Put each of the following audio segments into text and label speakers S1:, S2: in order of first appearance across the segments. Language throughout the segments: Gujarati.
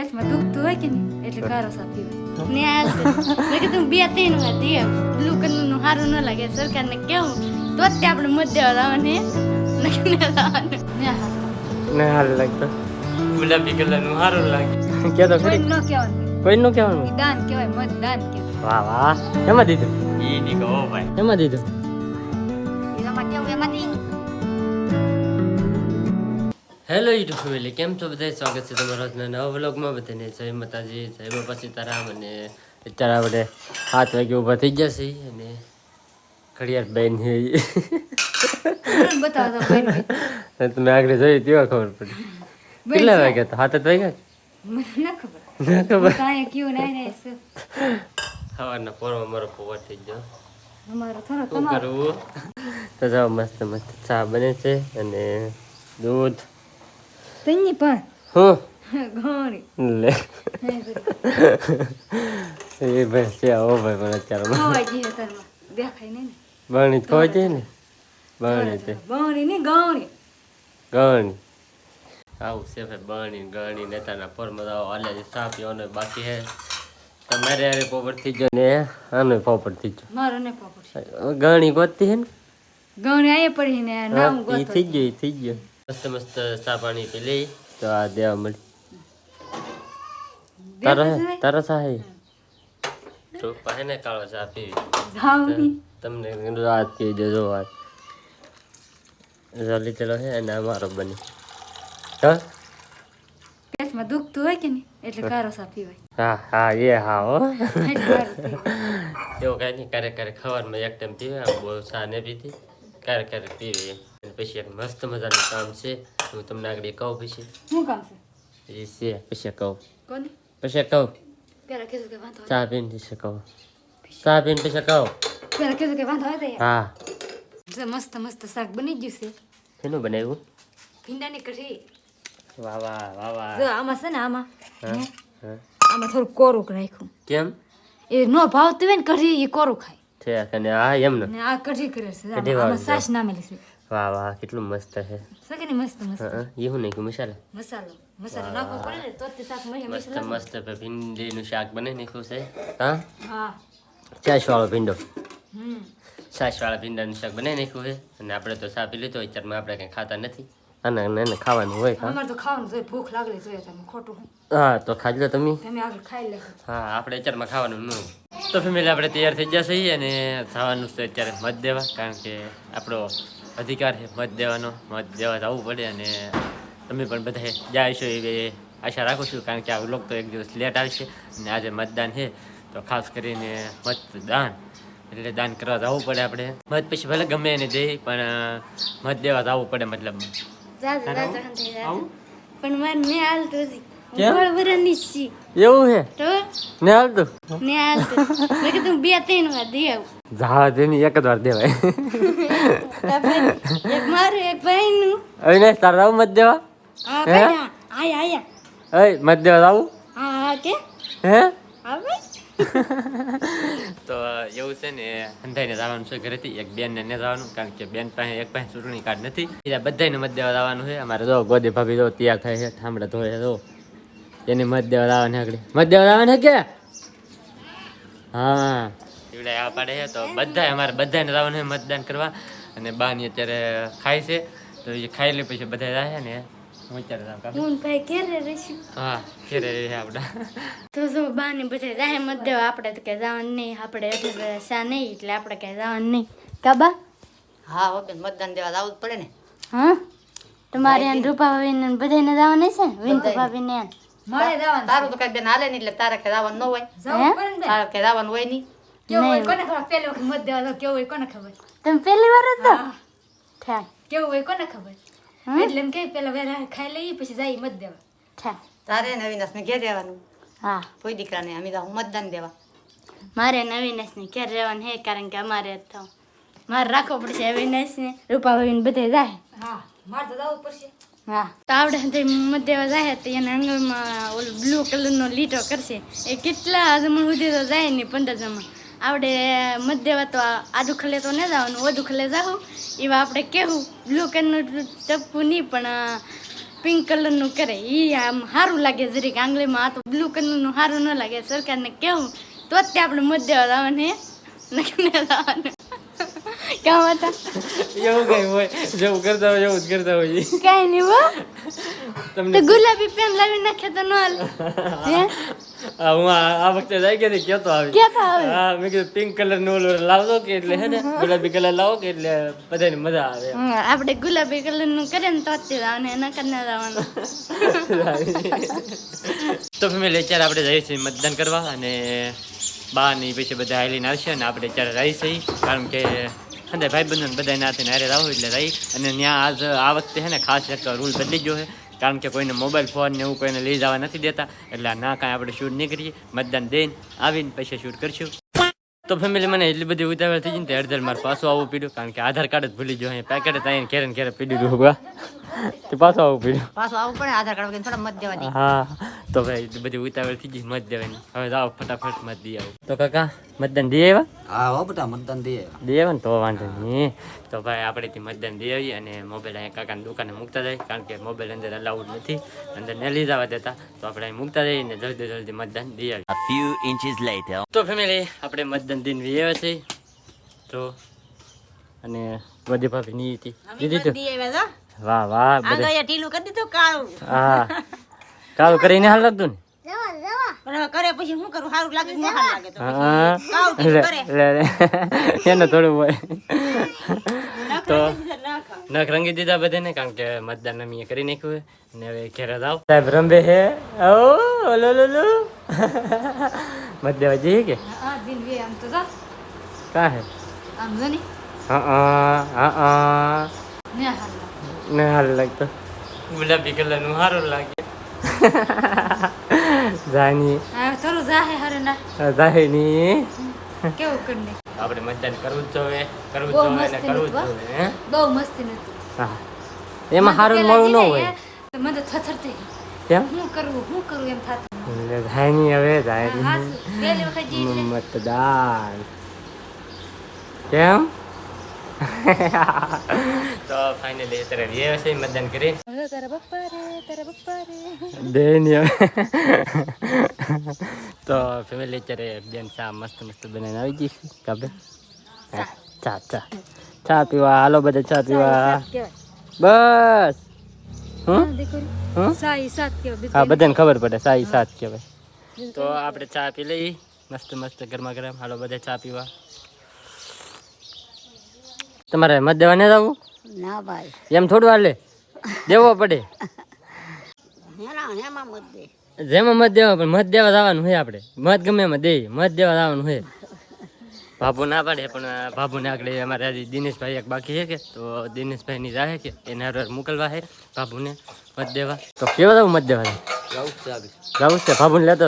S1: પેટમાં દુખતું હોય કે નહીં એટલે ગારો સાફ પીવાય ને હાલ મેં કીધું બે ત્રણ વાર દે બ્લુ કલરનું સારું ન લાગે સરકારને કેવું તો જ તે આપણે દેવા લાવવાને ન
S2: હાલ લાગતો ગુલાબી કલરનું સારું લાગે કે તો
S1: કોઈ ન કહેવાનું
S2: કોઈ નું કહેવાનું
S1: દાન કહેવાય મત દાન કહેવાય
S2: વાહ વાહ એમાં દીધું ઈ ની ભાઈ એમાં દીધું હેલો યુટ્યુબ ફેમિલી કેમ છો બધા? સ્વાગત છે તમારા આજના નવા વ્લોગમાં બધાને જય માતાજી જય બાપા સીતારામ અને અત્યારે આપણે સાત વાગે ઊભા થઈ ગયા છે અને ઘડિયાળ બેન તમે આગળ જોઈ તેવા ખબર પડી. કેટલા વાગ્યા તો સાત જ વાગ્યા?
S1: ખબર.
S2: સવારના પોરમાં મારો થઈ ગયો. શું કરવું? તો જાઓ મસ્ત મસ્ત ચા બને છે અને દૂધ.
S1: તૈની પણ
S2: હું
S1: ઘણી
S2: લે. એ ભાઈ છે આવો ભાઈ પણ અત્યારે
S1: ખવાઈ ગઈ તારમાં. દેખાય નહીં ને
S2: બણી ખોઈ છે ને બણી છે
S1: ગૌણી નહીં ગૌણી
S2: ગણી આવું છે ભાઈ બણી ગણી નેતાના પર જાઓ હાલે છે ચા પીવાનો બાકી હે તમારે અરે પોપટ થઈ ગયો ને આનો પોપટ થઈ
S1: મારો ને પોપટ
S2: ગયો ગણી ગોતતી હે ને
S1: ગૌણી આયે પડી ને નામ
S2: હા, ઈ
S1: ગોતો
S2: થઈ ગયો થઈ ગયો મસ્ત મસ્ત ચા પાણી પી લઈ. તો આ દેવા મળી. તારો તારો તો પાસે ને કાળો ચા પીવી. તમને રાત પી દેજો વાત. જલ્દી ચલો હે અને અમારો બની. હા?
S1: પેટમાં દુખતું હોય કે નહીં? એટલે કારો સા પીવાય.
S2: હા હા એ હા હો. એવું કાંઈ નહીં ક્યારેક ક્યારેક ખવારમાં એક ટાઈમ પીવે આમ બહુ ચા ને પીતી. ક્યારેક ક્યારેક પીવી. એમ. પછી એક મસ્ત મજાનું કામ છે. હું તમને આગળ કહું પછી.
S1: શું કામ છે?
S2: એ છે પછી કહું.
S1: કોને?
S2: પછી કહું. ચા પીને પછી કહું. ચા પીને પછી કહું.
S1: પેલા કીધું કે વાંધો આવે
S2: હા.
S1: મસ્ત મસ્ત શાક બની ગયું છે.
S2: શેનું બનાવ્યું?
S1: ભીંડાની કઢી.
S2: વાહ વાહ વાહ વાહ.
S1: જો આમાં છે ને આમાં? આમાં થોડું કોરું રાખ્યું.
S2: કેમ?
S1: એ નો ભાવતું હોય ને કઢી એ કોરું ખાય.
S2: છે અને હા એમને.
S1: ને આ કઢી કરે છે આમાં સાસ નામેલી છે.
S2: વાહ વાહ કેટલું મસ્ત છે.
S1: એવું નહીં મસ્ત મસ્ત.
S2: એ હું નાખ્યું મસાલા?
S1: મસાલો મસાલો નાખવો પડે ને તો તે શાક મહી
S2: મસ્ત મસ્ત ભીંડીનું શાક બને નાખ્યું છે હા?
S1: હા.
S2: છાશ વાળો ભીંડો.
S1: હમ.
S2: છાશ વાળા ભીંડાનું શાક બનાવી નાખ્યું છે અને આપણે તો સાપી પી લીધો અત્યારમાં આપણે કંઈ ખાતા નથી. અને એને ખાવાનું હોય
S1: અમારે તો ખાવાનું જોઈએ ભૂખ લાગેલી જોઈએ તમે ખોટું. હા
S2: તો ખાજો તમે.
S1: તમે આગળ ખાઈ લેજો.
S2: હા આપણે અત્યારમાં ખાવાનું ન તો ફેમિલી આપણે તૈયાર થઈ છીએ અને જવાનું છે અત્યારે મત દેવા કારણ કે આપણો અધિકાર છે મત દેવાનો. મત દેવા જવું પડે અને તમે પણ બધા જાયશો એવી આશા રાખું છું કારણ કે આ વ્લોગ તો એક દિવસ લેટ આવશે અને આજે મતદાન છે. તો ખાસ કરીને મતદાન એટલે દાન કરવા જવું પડે આપણે. મત પછી ભલે ગમે એને દે પણ મત દેવા જવું પડે મતલબ.
S1: પણ મારે હાલ હાલતો
S2: એવું છે
S1: તો?
S2: ને હાલતું
S1: ને હાલતો મેં કીધું બે ત્રણ વાર આવું
S2: જા તેની એક જ વાર દેવાય.
S1: એક મારું એક ભાઈનું.
S2: હવે ને તાર રાવ મત દેવા?
S1: હા
S2: હે?
S1: આયા આયા.
S2: અય મત દેવા રાવ?
S1: હા હા કે?
S2: હે?
S1: હા
S2: તો એવું છે ને અંધાઈને જવાનું છે ઘરેથી. એક બેન ને જવાનું કારણ કે બેન પાસે એક પાસે ચૂંટણી કાર્ડ નથી. બીજા બધાને મત દેવા જવાનું છે. અમારે જો ગોદી ભાભી જો તૈયાર થાય છે ઠામડા ધોય જો. એને મત દેવા જવાનું આગળ. મત દેવા જવાનું છે કે? હા. એવડે આ પાડે છે તો બધા અમારે બધાને જવાનું છે મતદાન કરવા. અને બાની અત્યારે ખાય છે. તો એ ખાઈ લે પછી બધા જાય ને. હું અત્યારે જાઉં કામ.
S1: હું ને ભાઈ ઘેરે રહીશું.
S2: હા ઘેરે રહે આપણા
S1: તો જો બાને બધા જાય મત દેવા આપણે તો કઈ જવાનું નહીં. આપણે એટલે નહીં એટલે આપણે કઈ જવાનું નહીં. કાબા
S3: હા ઓકે મતદાન દેવા જવું જ પડે ને.
S1: હા? તમારે રૂપા ભાભી ને બધાને જવાનું છે? ને વિંતુ ભાભી આને.
S4: મળે જવાનું
S3: તારું તો કઈ બેન હાલે નહીં એટલે તારે કઈ જવાનું ન હોય
S4: ને
S3: તારે કઈ જવાનું હોય નહીં
S4: કેવું હોય. કોને ખબર પહેલી વખત મત દેવા જાવ કેવું હોય કોને ખબર
S1: તમે પહેલી વાર જ તો
S4: હા.
S1: ઠાક
S4: કેવું હોય કોને ખબર એટલે એમ કે પેલા વેરા ખાઈ લઈએ પછી જાય મત દેવા
S3: તારે ને ને ઘેર રહેવાનું
S1: હા
S3: કોઈ દીકરાને અમે જાઉં મતદાન દેવા
S1: મારે નવીનેશને ઘેર રહેવાનું હે કારણ કે અમારે તો મારે રાખવો પડશે અવિનાશને રૂપા ને બધે જાય
S4: હા મારે તો જવું પડશે
S1: હા તો આપણે દેવા જાય તો એના આંગળમાં ઓલો બ્લુ કલરનો લીટો કરશે. એ કેટલા જમણ સુધી તો જાય નહીં પંદર જમણ. આપણે દેવા તો આદુ ખલે તો ન જવાનું, વધુ ખલે જાવું એવા આપણે કેવું બ્લુ કલરનું ટપકું નહીં, પણ પિંક કલરનું કરે. એ આમ સારું લાગે જરીક આંગળીમાં. આ તો બ્લુ કલરનું સારું ન લાગે. સરકારને કેવું તો જ તે આપણે મત દેવા જવાનું હે. નકને લાવવાનું કામ હતા
S2: એવું કઈ હોય. જેવું કરતા હોય એવું જ કરતા હોય
S1: કઈ નહીં હો.
S2: તમને
S1: ગુલાબી પેન લાવી નાખે તો ન હાલ. હે?
S2: હું આ વખતે જાય કે કેતો આવી.
S1: કેતા આવે.
S2: હા મેં કીધું પિંક કલર નો લાવજો કે એટલે હે ને ગુલાબી કલર લાવો કે એટલે બધાને મજા આવે
S1: આપણે ગુલાબી કલરનું કરીએ ને તો જ લાવવાનું નકર ના લાવવાનું.
S2: તો ફેમિલી અત્યારે આપણે જઈએ છીએ મતદાન કરવા અને બા ની પછી બધા હાલીને આવશે અને આપણે અત્યારે રહી છીએ. કારણ કે અને ભાઈબંધન બધાને બધા નાથી હારે રહું એટલે રહી. અને ત્યાં આજ આ વખતે છે ને ખાસ એક રૂલ બદલી ગયો છે કારણ કે કોઈને મોબાઈલ ફોન ને એવું કોઈને લઈ જવા નથી દેતા. એટલે ના કાંઈ આપણે શૂટ નહીં કરીએ મતદાન દઈને આવીને પછી શૂટ કરશું. તો ફેમિલી મને એટલી બધી ઉતાવળ થઈ ગઈ ને તે અડધર મારે પાછું આવવું પીડ્યું. કારણ કે આધાર કાર્ડ જ ભૂલી ગયો અહીંયા પેકેટ ત્યાં ઘેરે ઘેરે પીડી રહ્યું બા તે પાછો આવું પડ્યું.
S3: પાછો આવું પડે આધાર કાર્ડ વગર થોડા મત દેવાની.
S2: હા તો ભાઈ બધી ઉતાવળ થઈ ગઈ મત દેવાની. હવે જાઓ ફટાફટ મત દઈ આવો. તો કાકા મતદાન દઈ આવ્યા?
S5: હા હો બેટા મતદાન દે
S2: દઈ આવ્યા ને? તો વાંધો નહીં. તો ભાઈ આપણેથી મતદાન દઈ આવીએ અને મોબાઈલ અહીંયા કાકાની દુકાને મૂકતા જાય કારણ કે મોબાઈલ અંદર અલાઉડ નથી. અંદર ન લઈ જવા દેતા. તો આપણે અહીં મૂકતા જઈએ ને જલ્દી જલ્દી મતદાન દઈ આવીએ.
S6: A few inches later.
S2: તો ફેમિલી આપણે મતદાન દિન આવ્યા છે તો અને બધી ભાભી ની હતી. દીધી તો? વાહ વાહ બધા.
S7: ઢીલું કરી દીધું કાળું.
S2: હા. કાળું કરીને હાલ લાગતું ને.
S7: પણ હવે કરે પછી શું કરું? સારું લાગે કે ન લાગે તો
S2: હા.
S7: કાળું કરે.
S2: લે લે. એને થોડું હોય. તો
S7: નાખ.
S2: રંગી દીધા બધાને કારણ કે મતદાન અમે કરી નાખ્યું ને હવે ઘેર જાવ સાહેબ રંબે હે? ઓ ઓલો લો લો મત દેવા જઈએ કે?
S4: હા દિન બે આમ તો
S2: કા હે?
S4: આમ જો ની.
S2: હા હા હા
S4: ને હાલ.
S2: ને હાલ લાગતો. ગુલાબી કલરનું સારું લાગે. જાની.
S4: થોડું જાહે હરે ના.
S2: જાહેની
S4: કેવું કરી ને?
S2: આપણે મતદાન કરવું જ જોઈએ કરવું
S4: બહુ
S2: જ જોઈએ ને કરવું જ જોઈએ હે.
S4: બહુ મસ્તી નથી.
S2: હા. એમાં સારું મળવું ન હોય.
S4: મને તો થથરતી
S2: કેમ?
S4: હું કરવું હું કરવું એમ થાતું
S2: એટલે જાયની હવે
S4: એટલે
S2: મતદાન. કેમ? તો ફાઇનલી અત્યારે વ્યવ છે મતદાન કરી. બેન તો ફેમિલી અત્યારે બેન ચા મસ્ત મસ્ત બનાવીને આવી ગઈ છે કાબે હા, ચા. ચા ચા. પીવા. હાલો બધા ચા પીવા. બસ. હા બધાને ખબર પડે સાઈ સાત કહેવાય. તો આપણે ચા પી લઈ મસ્ત મસ્ત ગરમા ગરમ. હાલો બધા ચા પીવા. તમારે મત દેવા ને જવું?
S7: ના ભાઈ.
S2: એમ થોડું હાલે? દેવો પડે.
S7: હેના હેમાં મત દે.
S2: જેમાં મત દેવા પણ મત દેવા જવાનું હોય આપણે. મત ગમે એમાં દે મત દેવા જવાનું હોય બાબુ ના પાડે પણ બાબુને આગળ અમારે આજે દિનેશભાઈ એક બાકી છે કે તો દિનેશભાઈ ની રાહે કે એને હારે મોકલવા છે બાબુને મત દેવા. તો કેવા જવું મત દેવા? જવું છે બાબુને લેતો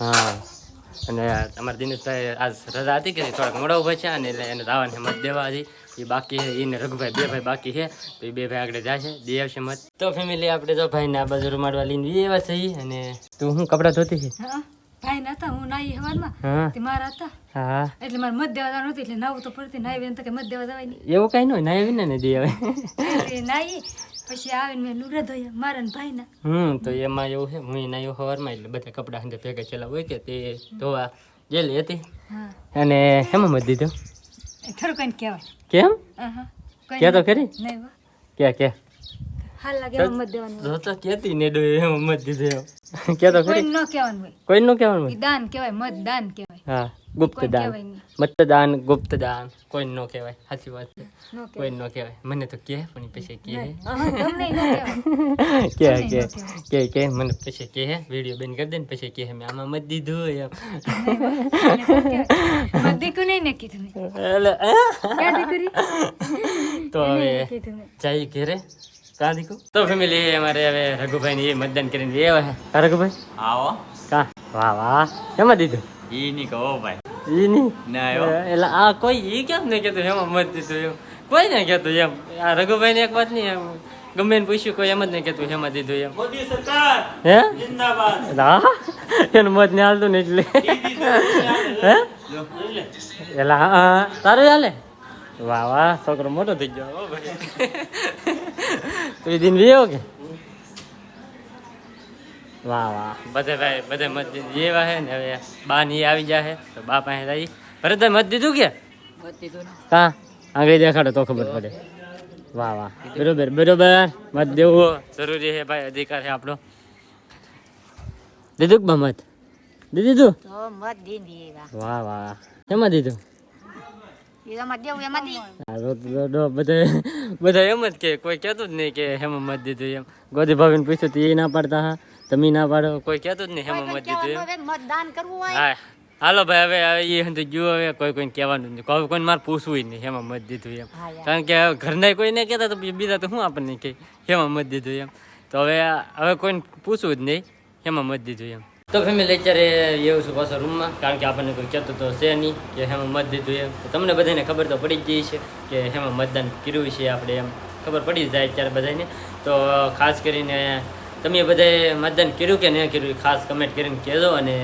S2: હા. અને અમારા દિનેશભાઈ આજ રજા હતી કે થોડાક મોડા ઊભા છે અને એને જવાનું મત દેવા હતી. એ બાકી છે એને રઘુભાઈ બે ભાઈ બાકી છે તો એ બે ભાઈ આગળ જાય છે દે આવશે મત. તો ફેમિલી આપણે તો ભાઈને આ બાજુ રૂમાડવા લઈને બે એવા થઈ અને તું શું કપડાં ધોતી છે?
S4: હા ભાઈ નતા હું નાઈ
S2: હવાનમાં
S4: તે મારા હતા.
S2: હા.
S4: એટલે મારે મત દેવા જવાનું હતું એટલે નાવું તો પડતી નાઈ તો કે મત દેવા જવાય નહીં.
S2: એવું કઈ નહીં નાઈ આવીને ને દે
S4: આવે નાઈ પછી આવીને મેં લુગડા ધોયા મારા ભાઈના.
S2: હમ તો એમાં એવું છે હું ના સવારમાં એટલે બધા કપડાં અંદર ભેગા છેલ્લા હોય કે તે ધોવા ગયેલી હતી. અને હેમાં મત દીધો?
S4: ખરું કઈ કહેવાય.
S2: કેમ. કે તો ખરી? કે કે.
S4: હાલ લાગે મત દેવાનું
S2: તો કેતી ને ડો એમ મત દીધો એમ. કે તો
S4: કોઈ ન કહેવાનું હોય.
S2: કોઈ નું કહેવાનું હોય?
S4: દાન કહેવાય મત દાન કહેવાય.
S2: હા. ગુપ્ત
S4: કોઈ
S2: દાન
S4: કહેવાય નહીં
S2: મતદાન ગુપ્ત દાન કોઈ નો કહેવાય સાચી વાત છે
S4: ન
S2: કોઈ નો કહેવાય મને તો કહે પણ ઈ પછી કહે
S4: આહા, તમને ન કહેવાય
S2: કે
S4: તમને
S2: કે
S4: ન
S2: કે કે મને પછી કહે વીડિયો બંધ કરી દે ને પછી કહે મેં આમાં મત દીધું એમ
S4: મત દીકું નહીં ને કીધું મેં
S2: એટલે અ?
S4: ક્યાં દીકરી
S2: તો હવે
S4: કીધું મેં
S2: જઈ ઘેરે કા દીકુ તો ફેમિલી અમારે હવે રઘુભાઈ ને એ મતદાન કરીને એ આવે કા રઘુભાઈ
S6: આવો
S2: કા વાહ વાહ એમાં દીધું
S6: ઈ ની કહો ભાઈ.
S2: ઈ નહીં?
S6: ના એવો.
S2: એટલે આ કોઈ ઈ કેમ ને કહેતું? એમાં મત દીધું એમ. કોઈ ને કહેતું એમ. આ રઘુભાઈ ને એક વાત નહીં એમ. ગમે પૂછ્યું કોઈ એમ જ નહીં કહેતું એમાં દીધું એમ.
S6: મોદી સરકાર!
S2: હે?
S6: જિંદાબાદ!
S2: હા? એનું મત ને હાલતું ને એટલે. હે? એટલે હા તારું હાલે? વાહ વાહ. છોકરો મોટો થઈ ગયો. હો ભાઈ. તો એ દિન વિયો કે? વાહ વાહ. બધે ભાઈ બધે મત દીધું. એવા હે ને હવે બા ની આવી જાય તો બા પાસે રહી. ભરતભાઈ મત દીધું કે? હા આગળ દેખાડો તો ખબર પડે. વાહ વાહ. બરોબર બરોબર. મત દેવું. જરૂરી છે ભાઈ અધિકાર છે આપણો. દીધું કે મત? દીધી તું
S3: મત દીધી
S2: વાહ વાહ એમાં દીધું બધા બધા એમ જ કે કોઈ કેતું જ નહીં કે હેમાં મત દીધું એમ. ગોદી ભાભીને પૂછ્યું તો એ ના પાડતા હા? તમે ના પાડો કોઈ કહેતું જ નહીં હેમાં મત દીધું
S3: મતદાન કરવું હોય.
S2: હા. હાલો ભાઈ હવે એ હંધુ જુઓ હવે કોઈ કોઈને કહેવાનું નહીં. કોઈ કોઈને મારે પૂછવું નહીં હેમાં મત દીધું એમ. કારણ કે હવે ઘરના કોઈને કહેતા તો બીજા તો શું આપણને કહે હેમાં મત દીધું એમ. તો હવે હવે કોઈને પૂછવું જ નહીં હેમાં મત દીધું એમ. તો ફેમિલી અત્યારે એવું છું પાછો રૂમમાં કારણ કે આપણને કોઈ કહેતું તો છે નહીં કે હેમાં મત દીધું એમ. તો તમને બધાને ખબર તો પડી જ ગઈ છે કે હેમાં મતદાન કર્યું છે આપણે એમ. ખબર પડી જ જાય અત્યારે બધાને. તો ખાસ કરીને તમે બધાએ મતદાન કર્યું કે નહીં કર્યું એ ખાસ કમેન્ટ કરીને કહેજો અને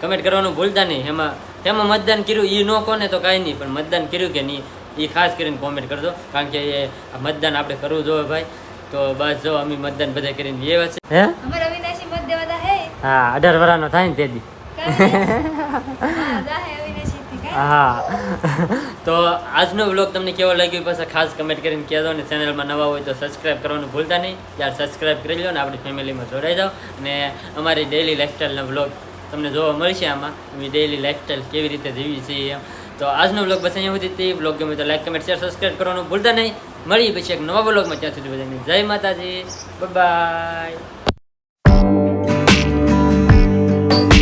S2: કમેન્ટ કરવાનું ભૂલતા નહીં. એમાં એમાં મતદાન કર્યું એ ન કોને તો કાંઈ નહીં પણ મતદાન કર્યું કે નહીં એ ખાસ કરીને કોમેન્ટ કરજો. કારણ કે એ મતદાન આપણે કરવું જોઈએ ભાઈ. તો બસ જો અમે મતદાન બધા કરીને એ છે હે?
S4: અમારે અવિનાશી મત દેવાતા હે?
S2: હા અઢાર વર્ષનો થાય ને તેથી
S4: હા જાહે અવિનાશી થી કાંઈ?
S2: હા. તો આજનો વ્લોગ તમને કેવો લાગ્યો પાસે ખાસ કમેન્ટ કરીને કહેજો અને ચેનલમાં નવા હોય તો સબસ્ક્રાઈબ કરવાનું ભૂલતા નહીં. યાર સબસ્ક્રાઈબ કરી લો ને આપણી ફેમિલીમાં જોડાઈ જાઓ. અને અમારી ડેઈલી લાઇફસ્ટાઈલનો વ્લોગ તમને જોવા મળશે આમાં. અમે ડેઈલી લાઇફસ્ટાઈલ કેવી રીતે જીવી છીએ એમ. તો આજનો વ્લોગ બસ અહીંયા સુધી તે વ્લોગ ગમે તો લાઈક કમેન્ટ શેર સબસ્ક્રાઈબ કરવાનું ભૂલતા નહીં. મળીએ પછી એક નવા વ્લોગમાં ત્યાં સુધી બધાને જય માતાજી. બાય